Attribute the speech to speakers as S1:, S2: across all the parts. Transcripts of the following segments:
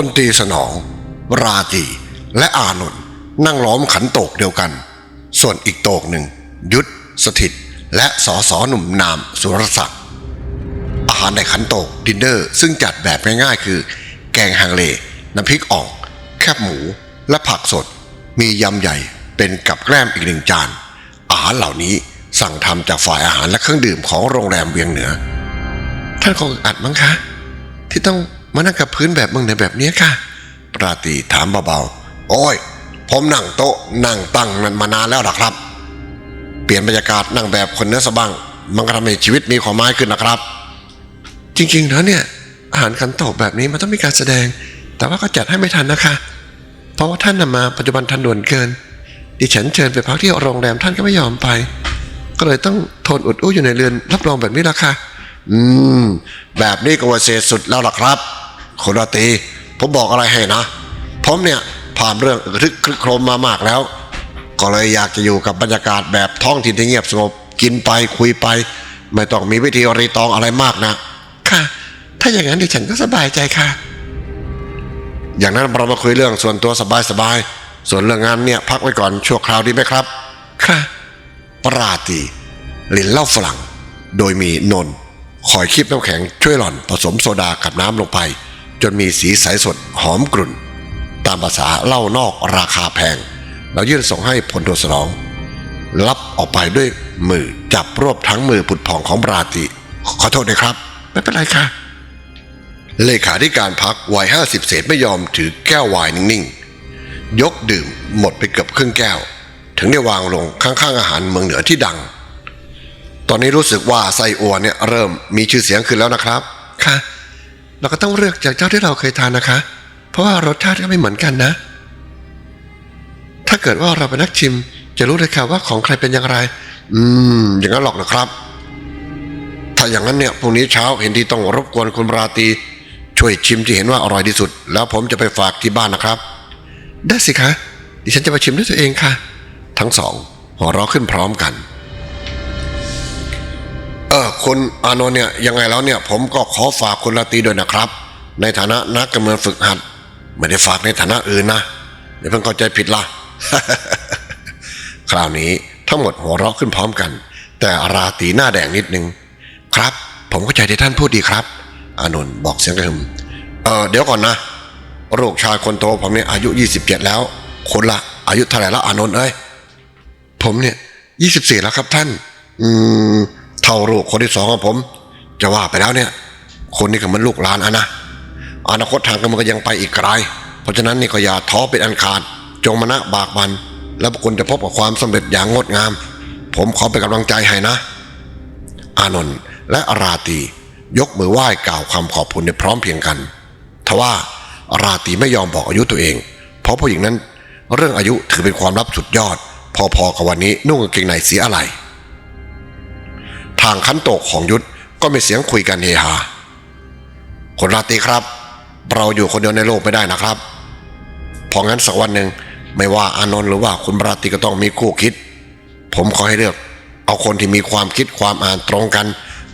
S1: พลตรีสนอง ราตีและอานนท์นั่งล้อมขันโตกเดียวกัน ส่วนอีกโตกหนึ่ง ยุทธสถิต และสอสอหนุ่มนามสุรศักดิ์อาหารในขันโตกดินเนอร์ซึ่งจัดแบบง่ายๆคือ แกงฮังเล น้ำพริกอ่อง แคบหมูและผักสด มียำใหญ่เป็นกับแกล้มอีกหนึ่งจาน อาหารเหล่านี้สั่งทำจากฝ่ายอาหารและเครื่องดื่มของโรงแรมเวียงเหนือ ท่านคงอัดมั้งคะ ที่ต้อง มานั่งกับพื้นแบบมืองเหนือแบบนี้ค่ะ ปราตีถามเบาๆ โอ้ย ผมนั่งโต๊ะนั่งตั้งนั้นมานานแล้วล่ะครับ เปลี่ยนบรรยากาศนั่งแบบคนเนื้อสบังมันก็ทำให้ชีวิตมีความหมายขึ้นนะครับ จริงๆแล้วเนี่ย อาหารขันโตกแบบนี้มันต้องมีการแสดง แต่ว่าก็จัดให้ไม่ทันนะคะ เพราะว่าท่านนำมาปัจจุบันทันด่วนเกิน ดิฉันเชิญไปพักที่โรงแรมท่านก็ไม่ยอมไป ก็เลยต้องทนอดอู้อยู่ในเรือนรับรองแบบนี้ละค่ะ อืม แบบนี้ก็ว่าเศษสุดแล้วล่ะครับ คุณราตรีผมบอกอะไรให้นะ ผมเนี่ยผ่านเรื่องอึกทึกคลึกโครมมามากแล้ว ก็เลยอยากจะอยู่กับบรรยากาศแบบท้องถิ่นที่เงียบสงบกินไปคุยไป ไม่ต้องมีวิธีรีตองอะไรมากนะ ค่ะ ถ้าอย่างนั้นดิฉันก็สบายใจค่ะ อย่างนั้นเรามาคุยเรื่องส่วนตัวสบายๆส่วนเรื่องงานเนี่ยพักไว้ก่อนชั่วคราวดีไหมครับ ค่ะปราตรีลินเหล้าฝรั่ง โดยมีนนท์คอยคีบน้ำแข็งช่วยหล่อนผสมโซดากับน้ำลงไป จนมีสีใสสดหอมกรุ่น ตามภาษาเล้านอกราคาแพงเรายื่นส่งให้พลโทสนอง รับออกไปด้วยมือจับรวบทั้งมือผุดผ่องของปราตรีขอโทษด้วยครับ ไม่เป็นไรค่ะ เลขาธิการพักวัยห้าสิบเศษไม่ยอมถือแก้วไวน์นิ่งๆ ยกดื่มหมดไปเกือบครึ่งแก้ว ถึงได้วางลงข้างๆอาหารเมืองเหนือที่ดัง ตอนนี้รู้สึกว่าไส้อัวเนี่ยเริ่มมีชื่อเสียงขึ้นแล้วนะครับ ค่ะ เราก็ต้องเลือกจากเจ้าที่เราเคยทานนะคะ เพราะว่ารสชาติก็ไม่เหมือนกันนะ ถ้าเกิดว่าเราเป็นนักชิม จะรู้เลยค่ะว่าของใครเป็นอย่างไร อืม อย่างนั้นหรอกนะครับ ถ้าอย่างนั้นเนี่ยพรุ่งนี้เช้าเห็นที่ต้องรบกวนคุณราตรีช่วยชิมที่เห็นว่าอร่อยที่สุด แล้วผมจะไปฝากที่บ้านนะครับ ได้สิคะ ดิฉันจะไปชิมด้วยตัวเองค่ะ ทั้งสองหัวเราะขึ้นพร้อมกัน อคุณอานนท์เนี่ยยังไงแล้วเนี่ยผมก็ขอฝากคุณราตีด้วยนะครับ ในฐานะนักการเมืองฝึกหัด ไม่ได้ฝากในฐานะอื่นนะเดี๋ยวเพิ่งเข้าใจผิดล่ะคราวนี้ทั้งหมดหัวเราะขึ้นพร้อมกัน แต่ราตีหน้าแดงนิดนึง ครับ ผมเข้าใจที่ท่านพูดดีครับ อานนท์บอกเสียงกระหึ่มเออเดี๋ยวก่อนนะลูกชายคนโตผมเนี่ยอายุ 27 แล้วคนละอายุเท่าไหร่แล้วอานนท์เอ้ยผมเนี่ย 24 แล้วครับท่าน อืม เท่าลูกคนที่สองของผม จะว่าไปแล้วเนี่ย คนนี้ก็มือนลูกหลานอะนะอนาคตทางการเมืองก็ยังไปอีกไกลเพราะฉะนั้นนี่ก็อย่าท้อเป็นอันขาด จงมานะบากบันแล้วคุณจะพบกับความสำเร็จอย่างงดงาม ผมขอเป็นกำลังใจให้นะ อานนท์และอาราตียกมือไหว้กล่าวคำขอบคุณในพร้อมเพียงกัน ทว่าอาราตีไม่ยอมบอกอายุตัวเอง เพราะผู้หญิงนั้น เรื่องอายุถือเป็นความลับสุดยอด พอๆกับวันนี้นุ่งกางเกงในสีอะไร ทางขันโตกของยุทธก็มีเสียงคุยกันเฮฮาคนราตรีครับ เราอยู่คนเดียวในโลกไม่ได้นะครับเพราะงั้นสักวันหนึ่งไม่ว่าอานนท์หรือว่าคุณราตรีก็ต้องมีคู่คิด ผมขอให้เลือก เอาคนที่มีความคิดความอ่านตรงกัน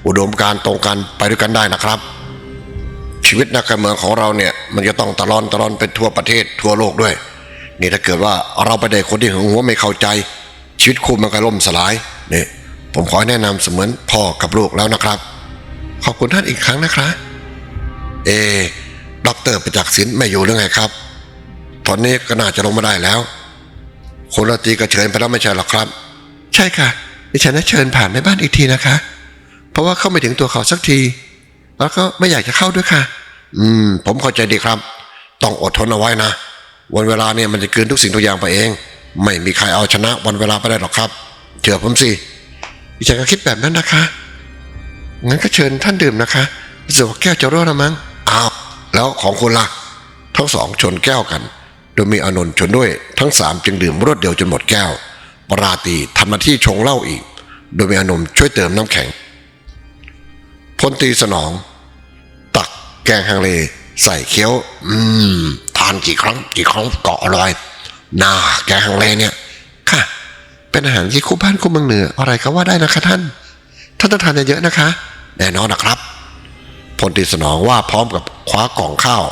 S1: อุดมการณ์ตรงกันไปด้วยกันได้นะครับ ชีวิตนักการเมืองของเราเนี่ยมันจะต้องตะลอนตะลอนไปทั่วประเทศทั่วโลกด้วย นี่ถ้าเกิดว่าเราไปได้คนที่หึงหัวไม่เข้าใจ ชีวิตคู่มันก็ล่มสลายเนี่ ผมขอแนะนำเสมือนพ่อกับลูกแล้วนะครับ ขอบคุณท่านอีกครั้งนะครับเอด็อกเตอร์ประจักษ์ศิลป์ไม่อยู่หรือไงครับ ตอนนี้ก็น่าจะลงมาได้แล้วคนละตรีก็เชิญไปแล้วไม่ใช่หรอครับ ใช่ค่ะดิฉันได้เชิญผ่านในบ้านอีกทีนะคะ เพราะว่าเข้าไม่ถึงตัวเขาสักที แล้วก็ไม่อยากจะเข้าด้วยค่ะ อืม ผมเข้าใจดีครับ ต้องอดทนเอาไว้นะ วันเวลาเนี่ยมันจะคืนทุกสิ่งทุกอย่างไปเอง ไม่มีใครเอาชนะวันเวลาไปได้หรอกครับเชื่อผมสิ ดิฉันก็คิดแบบนั้นนะคะ งั้นก็เชิญท่านดื่มนะคะรู้สึกว่าแก้วจะรั่วแล้วมั้ง อ้าว แล้วของคุณล่ะ ทั้งสองชนแก้วกัน โดยมีอนนท์ชนด้วย ทั้งสามจึงดื่มรวดเดียวจนหมดแก้ว ปราตีทำหน้าที่ชงเหล้าอีก โดยมีอนนท์ช่วยเติมน้ำแข็ง พลตีสนอง ตักแกงฮังเล ใส่เคี้ยว อืม ทานกี่ครั้ง กี่ครั้งก็อร่อย น่า แกงฮังเลเนี่ย เป็นอาหารที่คู่บ้านคู่เมืองเหนืออะไรก็ว่าได้นะคะท่าน ท่านต้องทานเยอะๆนะคะ แน่นอนนะครับพลตีสนองว่าพร้อมกับคว้ากล่องข้าว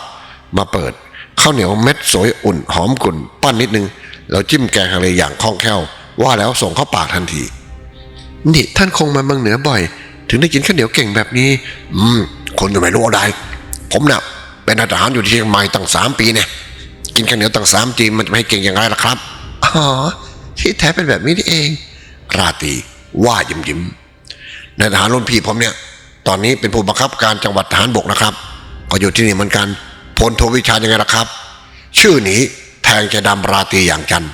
S1: มาเปิดข้าวเหนียวเม็ดสวยอุ่นหอมกลุ่นปั้นนิดนึง แล้วจิ้มแกงทะเลอย่างคล่องแคล่ว ว่าแล้วส่งเข้าปากทันทีนี่ท่านคงมาเมืองเหนือบ่อย ถึงได้กินข้าวเหนียวเก่งแบบนี้ อืมคนจะไม่รู้อะไรผมน่ะเป็นอาหารอยู่ที่เชียงใหม่ตั้งสามปีเนี่ยกินข้าวเหนียวตั้งสามจีนมันจะไม่ให้เก่งอย่างไรล่ะครับอ๋อ ที่แท้เป็นแบบนี้นี่เอง ราตรีว่ายิ้มยิ้มๆในทหารรุ่นพี่ผมเนี่ย ตอนนี้เป็นผู้บังคับการจังหวัดทหารบกนะครับ ก็อยู่ที่นี่เหมือนกันพลโทวิชายังไงล่ะครับ ชื่อนี้แทงใจดำราตรีอย่างจัน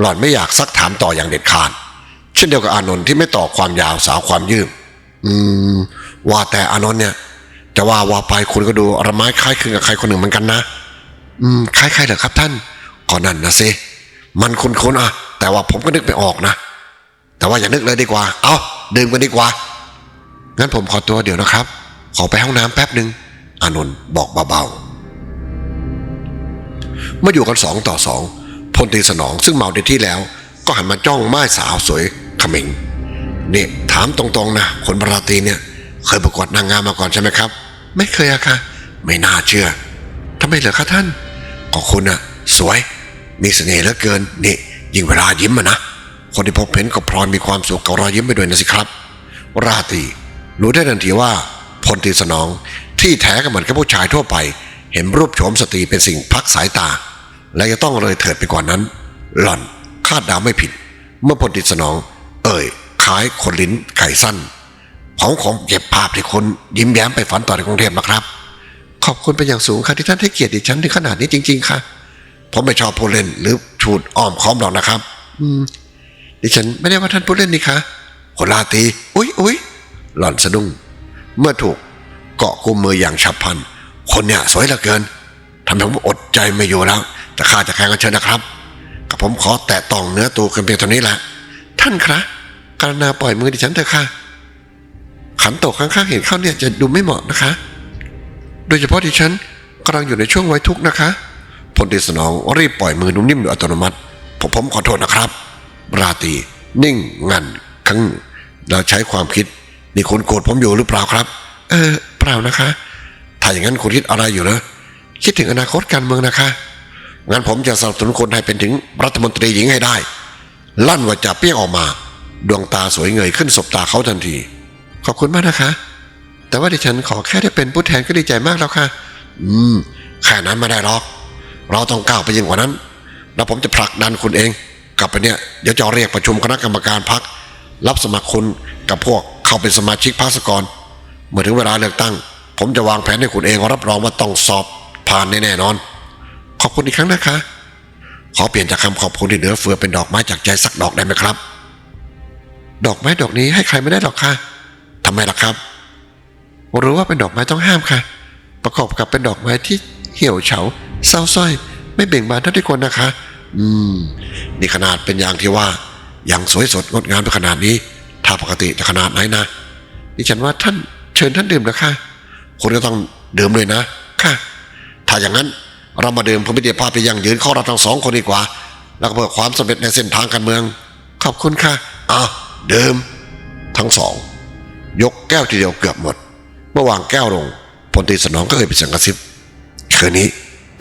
S1: หล่อนไม่อยากซักถามต่ออย่างเด็ดขาดเช่นเดียวกับอานนท์ที่ไม่ต่อความยาวสาวความยืดอืม ว่าแต่อานนท์เนี่ย จะว่าว่าไปคุณก็ดูระไม้คล้ายคลึงกับใครคนหนึ่งเหมือนกันนะ อืมคล้ายๆเหรอครับท่านก็นั่นนะสิ มันคุ้นๆอะ แต่ว่าผมก็นึกไม่ออกนะ แต่ว่าอย่านึกเลยดีกว่า เอาดื่มกันดีกว่า งั้นผมขอตัวเดี๋ยวนะครับ ขอไปห้องน้ำแป๊บหนึ่งอานนท์บอกเบาๆ เมื่ออยู่กันสองต่อสองพลตีสนองซึ่งเมาในที่แล้ว ก็หันมาจ้องม่ายสาวสวยขมิงนี่ถามตรงๆนะคนบราตีเนี่ย เคยประกวดนางงามมาก่อนใช่ไหมครับ ไม่เคยอะค่ะ ไม่น่าเชื่อทำไมเหรอคะท่านก็คุณอะสวย มีเสน่ห์เหลือเกินนี่ยิ่งเวลายิ้มอะนะคนที่พบเห็นก็พลอยมีความสุขกับรอยยิ้มไปด้วยนะสิครับ ราตรีรู้ได้ทันทีว่าพลตีสนองที่แท้ก็เหมือนกับผู้ชายทั่วไป เห็นรูปโฉมสตรีเป็นสิ่งพักสายตา และจะต้องเลยเถิดไปกว่านั้น หล่อนคาดเดาไม่ผิด เมื่อพลตีสนอง เอ่ยคล้ายคนลิ้นไก่สั้นของของเก็บภาพที่คนยิ้มแย้มไปฝันต่อในกรุงเทพนะครับ ขอบคุณเป็นอย่างสูงค่ะที่ท่านให้เกียรติดิฉันถึงขนาดนี้จริง ๆ ค่ะ ผมไม่ชอบผู้เล่นหรือชูดอ้อมค้อมหรอกนะครับ อืม ดิฉันไม่ได้ว่าท่านผู้เล่นนี่คะคนลาตรีอุ๊ยอุ๊ยหล่อนสะดุ้ง เมื่อถูกเกาะกุมมืออย่างฉับพลัน คนเนี่ยสวยเหลือเกินทำให้ผมอดใจไม่อยู่แล้วจะฆ่าจะแข่งกันเชิญนะครับ กับผมขอแตะต้องเนื้อตัวกันเพียงเท่านี้แหละ ท่านคะกรุณาปล่อยมือดิฉันเถอะค่ะ ขันโตกข้างๆเห็นเข้าเนี่ยจะดูไม่เหมาะนะคะ โดยเฉพาะดิฉันกำลังอยู่ในช่วงไว้ทุกข์นะคะพ ลตรีสนองรีบปล่อยมือนุ่มนิ่มโดยอัตโนมัติผมผมขอโทษนะครับ ราตรีนิ่งงันครั้งแล้วใช้ความคิดนี่คุณโกรธผมอยู่หรือเปล่าครับ เออ เปล่านะคะ ถ้าอย่างนั้นคุณคิดอะไรอยู่เนะคิดถึงอนาคตการเมืองนะคะงั้นผมจะสนับสนุนคนให้เป็นถึงรัฐมนตรีหญิงให้ได้ ลั่นว่าจะเปี้ยงออกมา ดวงตาสวยเงยขึ้นสบตาเขาทันที ขอบคุณมากนะคะ แต่ว่าดิฉันขอแค่ได้เป็นผู้แทนก็ดีใจมากแล้วค่ะ อืมแค่นั้นไม่ได้หรอก เราต้องก้าวไปยิ่งกว่านั้น แล้วผมจะผลักดันคุณเอง กลับไปเนี่ยเดี๋ยวจะเรียกประชุมคณะกรรมการพักรับสมัครคุณกับพวกเข้าเป็นสมาชิกพรรคสกรเมื่อถึงเวลาเลือกตั้ง ผมจะวางแผนให้คุณเองรับรองว่าต้องสอบผ่านแน่นอน ขอบคุณอีกครั้งนะคะ ขอเปลี่ยนจากคำขอบคุณที่เหลือเฟือเป็นดอกไม้จากใจสักดอกได้ไหมครับ ดอกไม้ดอกนี้ให้ใครไม่ได้หรอกค่ะทำไมล่ะครับรู้ว่าเป็นดอกไม้ต้องห้ามค่ะ ประกอบกับเป็นดอกไม้ที่เหี่ยวเฉา เศร้าส้อย ไม่เบ่งบานเท่าที่ควรนะคะ อืม นี่ขนาดเป็นอย่างที่ว่า ยังสวยสดงดงามไปขนาดนี้ ถ้าปกติจะขนาดไหนนะดิฉันว่าท่านเชิญท่านดื่มนะค่ะคุณก็ต้องดื่มเลยนะ ค่ะ ถ้าอย่างนั้นเรามาดื่มพมิตรภาพที่ยั่งยืนข้าเราทั้งสองคนดีกว่า แล้วก็เพื่อความสำเร็จในเส้นทางการเมือง ขอบคุณค่ะอะดื่มทั้งสอง ยกแก้วทีเดียวเกือบหมด เมื่อวางแก้วลงพลตรีสนองก็เอ่ยเป็นสียงกระซิบคืนนี้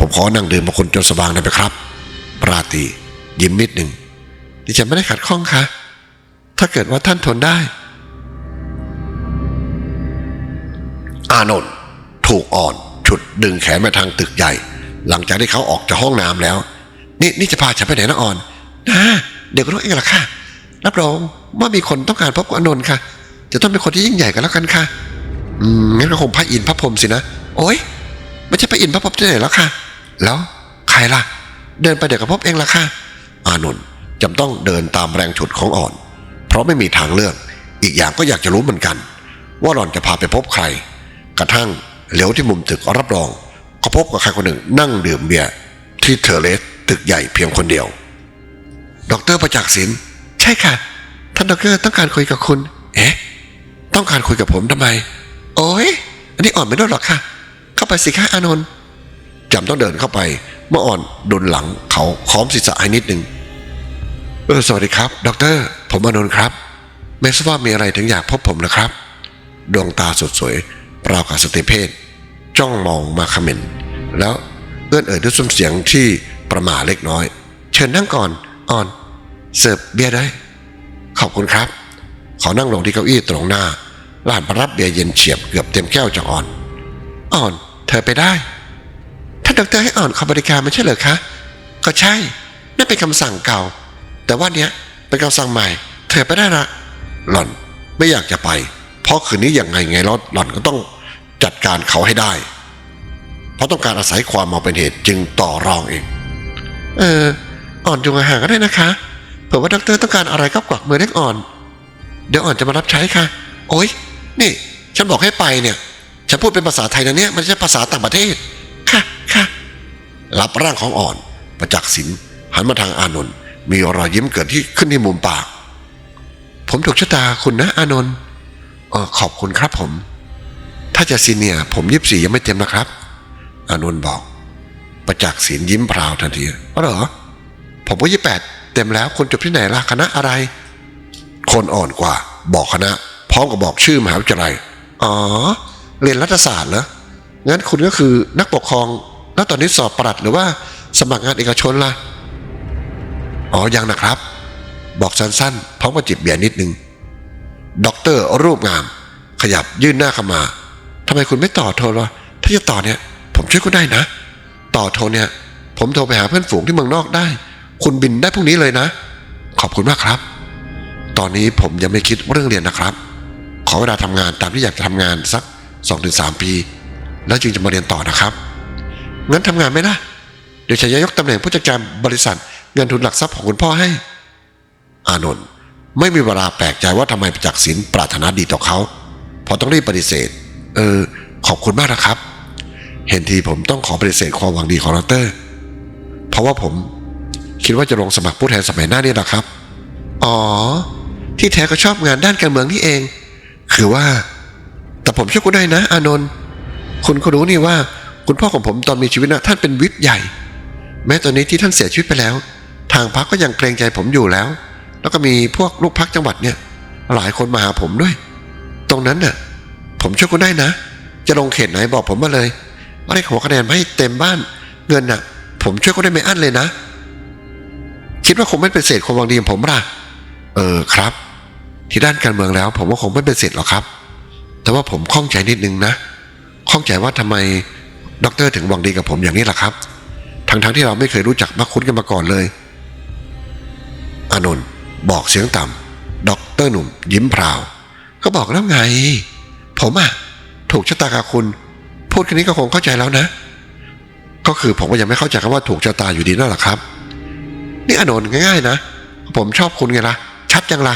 S1: ผมขอนั่งดื่มมาคุณจนสว่างได้ไหมครับ ปราตียิ้มนิดหนึ่งดิฉันไม่ได้ขัดข้องค่ะ ถ้าเกิดว่าท่านทนได้ อานนท์ถูกอ่อนฉุดดึงแขนมาทางตึกใหญ่ หลังจากที่เขาออกจากห้องน้ำแล้ว นี่นี่จะพาฉันไปไหนนะอ่อนนะเดี๋ยวก็รู้เองละค่ะรับรองว่ามีคนต้องการพบกับอานนท์ค่ะ จะต้องเป็นคนที่ยิ่งใหญ่กันแล้วกันค่ะอืมงั้นก็คงพระอินทร์พระพรหมสินะ โอ๊ยไม่ใช่พระอินทร์พระพรหมที่ไหนแล้วค่ะ แล้วใครล่ะ เดินไปเดี๋ยวก็พบเองละค่ะ อานนท์จำต้องเดินตามแรงฉุดของอ่อน เพราะไม่มีทางเลือก อีกอย่างก็อยากจะรู้เหมือนกัน ว่าหล่อนจะพาไปพบใคร กระทั่งเหลียวที่มุมตึกรับรองก็พบกับใครคนหนึ่งนั่งดื่มเบียร์ที่เทอร์เลสตึกใหญ่เพียงคนเดียว ดรประจักษ์ศิลป์ใช่ค่ะ ท่านดรต้องการคุยกับคุณ เอ๊ะ ต้องการคุยกับผมทำไม โอ้ยอันนี้อ่อนไม่ได้หรอกค่ะ เข้าไปสิคะอานนท์ จำต้องเดินเข้าไป เมื่ออ่อนโดุลหลังเขาค้อมศีรษะให้นิดหนึ่งเออสวัสดีครับดอกเตอรผมอานนท์ครับ ไม่ทราบว่ามีอะไรถึงอยากพบผมนะครับ ดวงตาสดสวยราวกับสติเพศจ้องมองมาขม็นแล้วเอื้อนเอ่ยด้วยซุ้มเสียงที่ประหม่าเล็กน้อย เชิญนั่งก่อนอ่อนเสิร์ฟเบียร์ได้ ขอบคุณครับขอนั่งลงที่เก้าอี้ตรงหน้าหลานมารับเบียร์เย็นเฉียบเกือบเต็มแก้วจากอ่อน อ่อน เธอไปได้ ท่านดอกเตอรให้อ่อนเข้าบริการไม่ใช่เหรอคะ ก็ใช่ นั่นเป็นคำสั่งเก่า แต่ว่าเนี้ยเป็นคำสั่งใหม่ เธอไปได้ละ หล่อนไม่อยากจะไป เพราะคืนนี้อยังไงไงแล้วหล่อนก็ต้องจัดการเขาให้ได้ เพราะต้องการอาศัยความเมาเป็นเหตุจึงต่อรองเอง เออ อ่อนอยู่ห่างก็ได้นะคะ เผื่อว่าด็อกเตอร์ต้องการอะไรก็กวักมือเรียกอ่อน เดี๋ยวอ่อนจะมารับใช้ค่ะ โอ๊ย นี่ ฉันบอกให้ไปเนี่ย ฉันพูดเป็นภาษาไทยนะเนี่ย มันไม่ใช่ภาษาต่างประเทศ ค่ะรับร่างของอ่อนประจักษ์ศิลหันมาทางอานนท์มีรอยยิ้มเกิดที่ขึ้นที่มุมปาก ผมถูกชะตาคุณนะอานนท์ออขอบคุณครับผม ถ้าจะซีเนียผมยิบสี่ยังไม่เต็มนะครับ อานนท์บอก ประจักษ์ศิลยิ้มพราวทันทีอ๋อเหรอผมก็ยี่แปดเต็มแล้วคุณจบที่ไหนล่ะคณะอะไร คนอ่อนกว่า บอกคณะ พร้อมกับบอกชื่อมหาวิทยาลัยอ๋อ เรียนรัฐศาสตร์เหรองั้นคุณก็คือนักปกครอง แล้วตอนนี้สอบปลัดหรือว่าสมัครงานเอกชนล่ะ อ๋อ ยังนะครับ บอกสั้นๆพร้อมกับจิบเบียร์นิดนึงด็อกเตอร์รูปงาม ขยับยื่นหน้าเข้ามาทำไมคุณไม่ต่อโทรวะถ้าจะต่อเนี่ย ผมช่วยคุณได้นะ ต่อโทรเนี่ย ผมโทรไปหาเพื่อนฝูงที่เมืองนอกได้ คุณบินได้พรุ่งนี้เลยนะ ขอบคุณมากครับ ตอนนี้ผมยังไม่คิดเรื่องเรียนนะครับ ขอเวลาทำงานตามที่อยากจะทำงานสัก2อถึงสปี แล้วจึงจะมาเรียนต่อนะครับ งั้นทำงานไหมล่ะ เดี๋ยวฉันจะยกตำแหน่งผู้จัดการบริษัท เงินทุนหลักทรัพย์ของคุณพ่อให้ อานนท์ไม่มีเวลาแปลกใจว่าทำไมประจักษ์ศิลปรารถนาดีต่อเขาเพอต้องรีบปฏิเสธ เออ ขอบคุณมากนะครับ เห็นทีผมต้องขอปฏิเสธความหวังดีของดอกเตอร์เพราะว่าผมคิดว่าจะลงสมัครผู้แทนสมัยหน้านี่แหละครับ อ๋อ ที่แท้ก็ชอบงานด้านการเมืองนี่เอง คือว่า แต่ผมช่วยคุณได้นะ อานนท์คุณก็รู้นี่ว่า คุณพ่อของผมตอนมีชีวิตนะท่านเป็นวิทย์ใหญ่ แม้ตอนนี้ที่ท่านเสียชีวิตไปแล้ว ทางพรรคก็ยังเกรงใจผมอยู่แล้ว แล้วก็มีพวกลูกพักจังหวัดเนี่ยหลายคนมาหาผมด้วย ตรงนั้นน่ะ ผมช่วยคุณได้นะ จะลงเขตไหนบอกผมมาเลยว่าได้หัวคะแนนมาให้เต็มบ้านเงินน่ะ ผมช่วยคุณได้ไม่อั้นเลยนะ คิดว่าคงไม่เป็นเศษความหวังดีของผมล่ะเออครับ ที่ด้านการเมืองแล้ว ผมว่าคงไม่เป็นเศษหรอกครับ แต่ว่าผมข้องใจนิดนึงนะข้องใจว่าทำไม ด็อกเตอร์ถึงหวังดีกับผมอย่างนี้ล่ะครับ ทั้งๆที่เราไม่เคยรู้จักมักคุ้นกันมาก่อนเลย อานนท์บอกเสียงต่ำด็อกเตอร์หนุ่ม ยิ้มพราว ก็บอกแล้วไง ผมอะถูกชะตากับคุณ พูดแค่นี้ก็คงเข้าใจแล้วนะ ก็คือผมก็ยังไม่เข้าใจคำว่าถูกชะตาอยู่ดีนั่นแหละครับ นี่อานนท์ง่ายๆนะ ผมชอบคุณไงล่ะ ชัดจังละ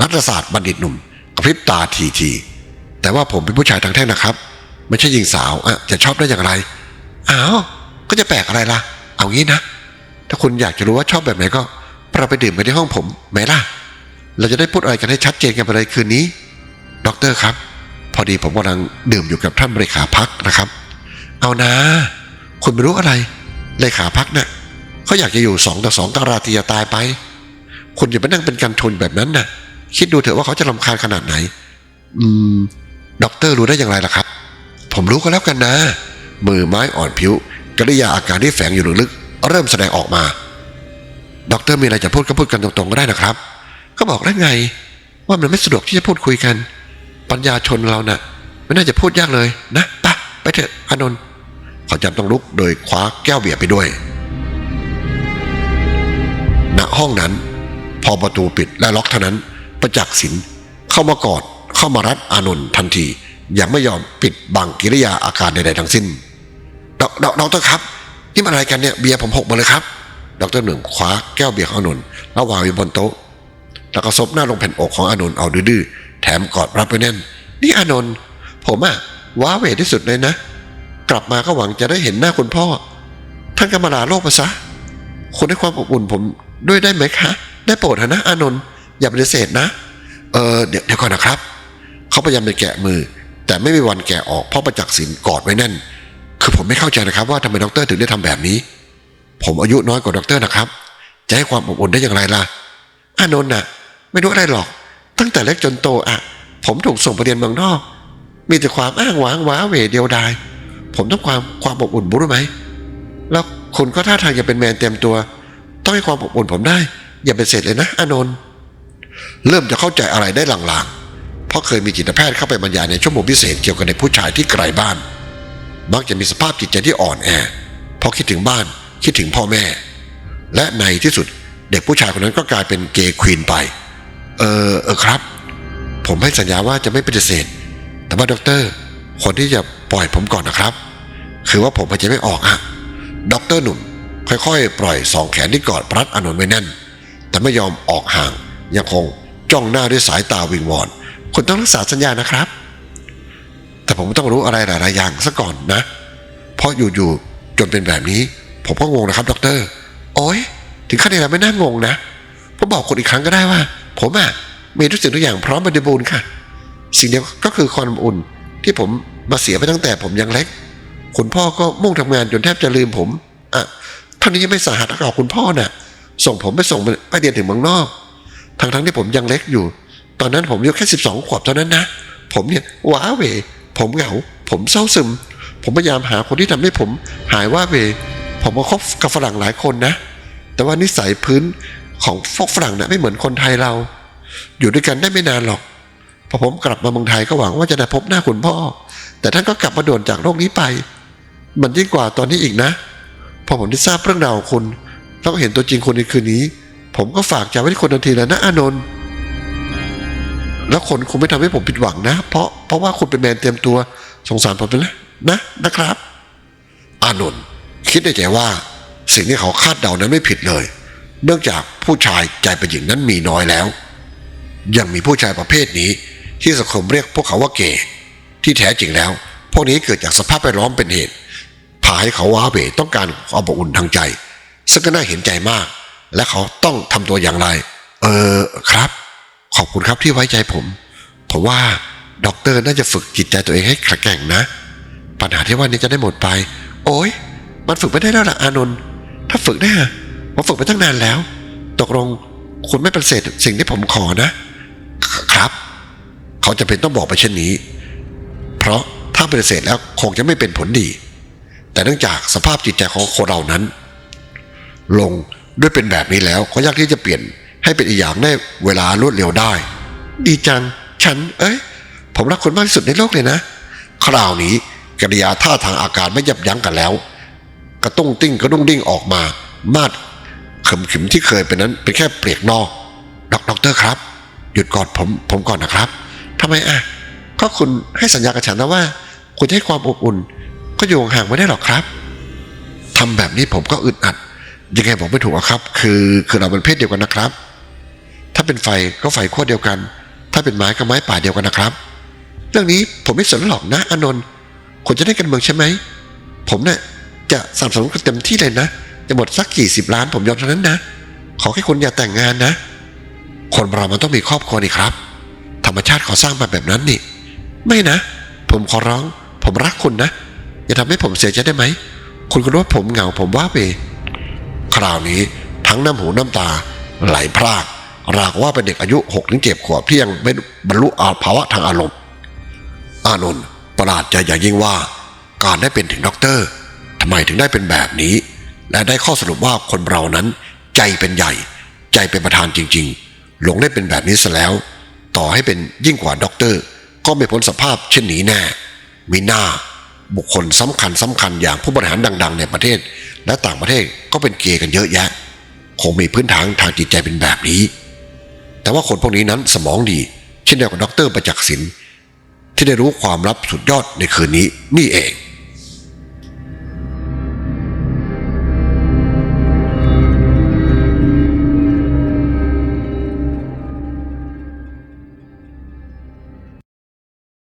S1: รัฐศาสตร์บัณฑิตหนุ่มกระพริบตาทีทีๆแต่ว่าผมเป็นผู้ชายทางแท่งนะครับ ไม่ใช่หญิงสาวอะจะชอบได้อย่างไรอ้าวก็จะแปลกอะไรล่ะ เอางี้นะ ถ้าคุณอยากจะรู้ว่าชอบแบบไหนก็เราไปดื่มกันที่ห้องผมไหมล่ะ เราจะได้พูดอะไรกันให้ชัดเจนกันไปเลยคืนนี้ ด็อกเตอร์ครับ พอดีผมกำลังดื่มอยู่กับท่านเลขาพักนะครับ เอานะ คุณไม่รู้อะไร เลขาพักเนี่ยเขาอยากจะอยู่สองต่อสองตาราตีจะตายไป คุณอย่าไปนั่งเป็นกันชนแบบนั้นนะคิดดูเถอะว่าเขาจะรำคาญขนาดไหน อืม ด็อกเตอร์รู้ได้อย่างไรล่ะครับ ผมรู้ก็แล้วกันนะ มือไม้อ่อนผิวกริยาอาการที่แฝงอยู่ลึกๆเริ่มแสดงออกมา ด็อกเตอร์มีอะไรจะพูดก็พูดกันตรงๆก็ได้นะครับ ก็บอกได้ไง ว่ามันไม่สะดวกที่จะพูดคุยกัน ปัญญาชนเราน่ะไม่น่าจะพูดยากเลยนะปะไปเถอะอานนท์เขาจำต้องลุกโดยคว้าแก้วเบียร์ไปด้วยณห้องนั้น พอประตูปิดและล็อกเท่านั้น ประจักษ์ศิลเข้ามากอดเข้ามารัดอานนท์ทันที อย่างไม่ยอมปิดบังกิริยาอาการใดๆทั้งสิ้นดอกดอกดอกเตอร์ครับนี่มันอะไรกันเนี่ยเบียร์ผมหกมดเลยครับดอกเตอร์หนึ่งคว้าแก้วเบียร์ของอานนแล้ววางไว้บนโต๊ะแล้วก็ซบหน้าลงแผ่นอกของอานนเอาดื้อแถมกอดรับไปแน่น นี่อานนผมอะว้าเหวที่สุดเลยนะ กลับมาก็หวังจะได้เห็นหน้าคุณพ่อ ท่านก็มลาโลกไปซะคุณให้ความอบอุ่นผมด้วยได้ไหมคะ ได้โปรดเถอะนะอานนท์อย่าปฏิเสธนะ เออเดี๋ยวเดี๋ยวก่อนนะครับ เขาพยายามไปแกะมือ แต่ไม่มีวันแกะออกเพราะประจักษ์ศิลกอดไว้แน่น คือผมไม่เข้าใจนะครับว่าทำไมดอกเตอร์ถึงได้ทำแบบนี้ ผมอายุน้อยกว่าดอกเตอร์นะครับ จะให้ความอบอุ่นได้อย่างไรล่ะอานนท์น่ะ ไม่รู้อะไรหรอก ตั้งแต่เล็กจนโตอะ ผมถูกส่งไปเรียนเมืองนอก มีแต่ความอ้างว้างว้าเหวเดียวดาย ผมต้องความความอบอุ่นรู้ไหม แล้วคุณก็ท่าทางจะเป็นแมนเต็มตัว ต้องให้ความอบอุ่นผมได้ อย่าเป็นเศษเลยนะอานนท์เริ่มจะเข้าใจอะไรได้หลางๆ เพราะเคยมีจิตแพทย์เข้าไปบรรยายในชั่วโมงพิเศษเกี่ยวกับเด็กผู้ชายที่ไกลบ้าน มักจะมีสภาพจิตใจที่อ่อนแอเพราะคิดถึงบ้านคิดถึงพ่อแม่ และในที่สุดเด็กผู้ชายคนนั้นก็กลายเป็นเกย์ควีนไป เออเออครับ ผมให้สัญญาว่าจะไม่ปฏิเสธ แต่ว่าด็อกเตอร์คนที่จะปล่อยผมก่อนนะครับ คือว่าผมหายใจไม่ออกอะด็อกเตอร์หนุ่ม ค่อยๆ ปล่อยสองแขนที่กอดพรัดอานนท์ไว้แน่น แต่ไม่ยอมออกห่างยังคงจ้องหน้าด้วยสายตาวิงวอน คุณต้องรักษาสัญญานะครับ แต่ผมต้องรู้อะไรหลายๆอย่างซะก่อนนะ เพราะอยู่ๆจนเป็นแบบนี้ ผมก็งงนะครับ ดร โอ้ยถึงขั้นนี้แล้วไม่น่างงนะผมบอกคนอีกครั้งก็ได้ว่า ผมอะมีทุกสิ่งทุกอย่างพร้อมบริบูรณ์ค่ะ สิ่งเดียวก็คือความอุ่นที่ผมมาเสียไปตั้งแต่ผมยังเล็ก คุณพ่อก็มุ่งทำงานจนแทบจะลืมผมอะเท่านี้ยังไม่สาหัสเท่าคุณพ่อน่ะ ส่งผมไปส่งไปเรียนถึงเมืองนอก ทั้งทั้งๆที่ผมยังเล็กอยู่ ตอนนั้นผมอายุแค่สิบสองขวบเท่านั้นนะ ผมเนี่ยว้าเว ผมเหงา ผมเศร้าซึม ผมพยายามหาคนที่ทำให้ผมหายว่าเว ผมมาคบกับฝรั่งหลายคนนะ แต่ว่านิสัยพื้นของพวกฝรั่งน่ะไม่เหมือนคนไทยเรา อยู่ด้วยกันได้ไม่นานหรอก พอผมกลับมาเมืองไทยก็หวังว่าจะได้พบหน้าคุณพ่อ แต่ท่านก็กลับมาด่วนจากโลกนี้ไป มันยิ่งกว่าตอนนี้อีกนะ พอผมได้ทราบเรื่องราวของคุณแล้วเห็นตัวจริงคุณในคืนนี้ ผมก็ฝากใจไว้ที่คนทันทีแล้วนะอานนท์ แล้วคนคงไม่ทำให้ผมผิดหวังนะ เพราะเพราะว่าคุณเป็นแมนเตรียมตัวสงสารผมไปแล้วนะนะครับ อานนท์คิดในใจว่า สิ่งที่เขาคาดเดานั้นไม่ผิดเลย เนื่องจากผู้ชายใจเป็นหญิงนั้นมีน้อยแล้ว ยังมีผู้ชายประเภทนี้ ที่สังคมเรียกพวกเขาว่าเกย์ที่แท้จริงแล้ว พวกนี้เกิดจากสภาพแวดล้อมเป็นเหตุพาให้เขาว้าเหวต้องการความอบอุ่นทางใจ ซึ่งก็น่าเห็นใจมาก และเขาต้องทำตัวอย่างไร เออครับ ขอบคุณครับที่ไว้ใจผมผมว่าด็อกเตอร์น่าจะฝึกจิตใจตัวเองให้แข็งแกร่งนะ ปัญหาที่ว่านี้จะได้หมดไป โอ้ยมันฝึกไม่ได้แล้วล่ะอานนท์ถ้าฝึกได้อะผมฝึกไปตั้งนานแล้ว ตกลงคุณไม่ปฏิเสธสิ่งที่ผมขอนะ ครับ เขาจะเป็นต้องบอกไปเช่นนี้ เพราะถ้าปฏิเสธแล้วคงจะไม่เป็นผลดี แต่เนื่องจากสภาพจิตใจของคนเรานั้น ลงด้วยเป็นแบบนี้แล้วก็ยากที่จะเปลี่ยน ให้เป็นอีกอย่างได้เวลารวดเร็วได้ ดีจัง ฉัน เอ้ย ผมรักคุณมากที่สุดในโลกเลยนะ คราวนี้กริยาท่าทางอาการไม่ยับยั้งกันแล้ว กระตุ้งติ้งกระดุ้งดิ้งออกมา มาดขมขิมที่เคยเป็นนั้นเป็นแค่เปลียกนอกดอกด็อกเตอร์ครับ หยุดก่อนผมผมก่อนนะครับทำไมอะก็คุณให้สัญญากับฉันนะว่า คุณจะให้ความอบอุ่น ก็อยู่ห่างไม่ได้หรอกครับทำแบบนี้ผมก็อึดอัด ยังไงบอกไม่ถูกอะครับ คือคือเราเป็นเพศเดียวกันนะครับ ถ้าเป็นไฟก็ไฟขั้วเดียวกัน ถ้าเป็นไม้ก็ไม้ป่าเดียวกันนะครับ เรื่องนี้ผมไม่สนหรอกนะอานนท์คุณจะได้กันเมืองใช่ไหม ผมเนี่ยจะสนับสนุนเต็มที่เลยนะ จะหมดสักกี่สิบล้านผมยอมเท่านั้นนะ ขอแค่คุณอย่าแต่งงานนะ คนเรามันต้องมีครอบครัวนี่ครับ ธรรมชาติเขาสร้างมาแบบนั้นนี่ ไม่นะ ผมขอร้อง ผมรักคุณนะ อย่าทำให้ผมเสียใจได้ไหม คุณก็รู้ว่าผมเหงาผมว่าเวคราวนี้ทั้งน้ำหูน้ำตาไหลพราก รากว่าเป็นเด็กอายุหกถึงเจ็ดขวบที่ยังไม่บรรลุอาภาวะทางอารมณ์ อานนท์ประหลาดใจอย่างยิ่งว่า การได้เป็นถึงด็อกเตอร์ทำไมถึงได้เป็นแบบนี้ และได้ข้อสรุปว่าคนเรานั้น ใจเป็นใหญ่ ใจเป็นประธานจริง ๆ หลงได้เป็นแบบนี้ซะแล้ว ต่อให้เป็นยิ่งกว่าด็อกเตอร์ ก็ไม่พ้นสภาพเช่นนี้แน่มีหน้าบุคคลสำคัญสำคัญอย่างผู้บริหารดัง ๆ ในประเทศ และต่างประเทศก็เป็นเกย์กันเยอะแยะ คงมีพื้นฐานทางจิตใจเป็นแบบนี้ แต่ว่าคนพวกนี้นั้นสมองดี เช่นเดียวกับดรประจักษ์ศิลป์ที่ได้รู้ความลับสุดยอดในคืนนี้นี่เอง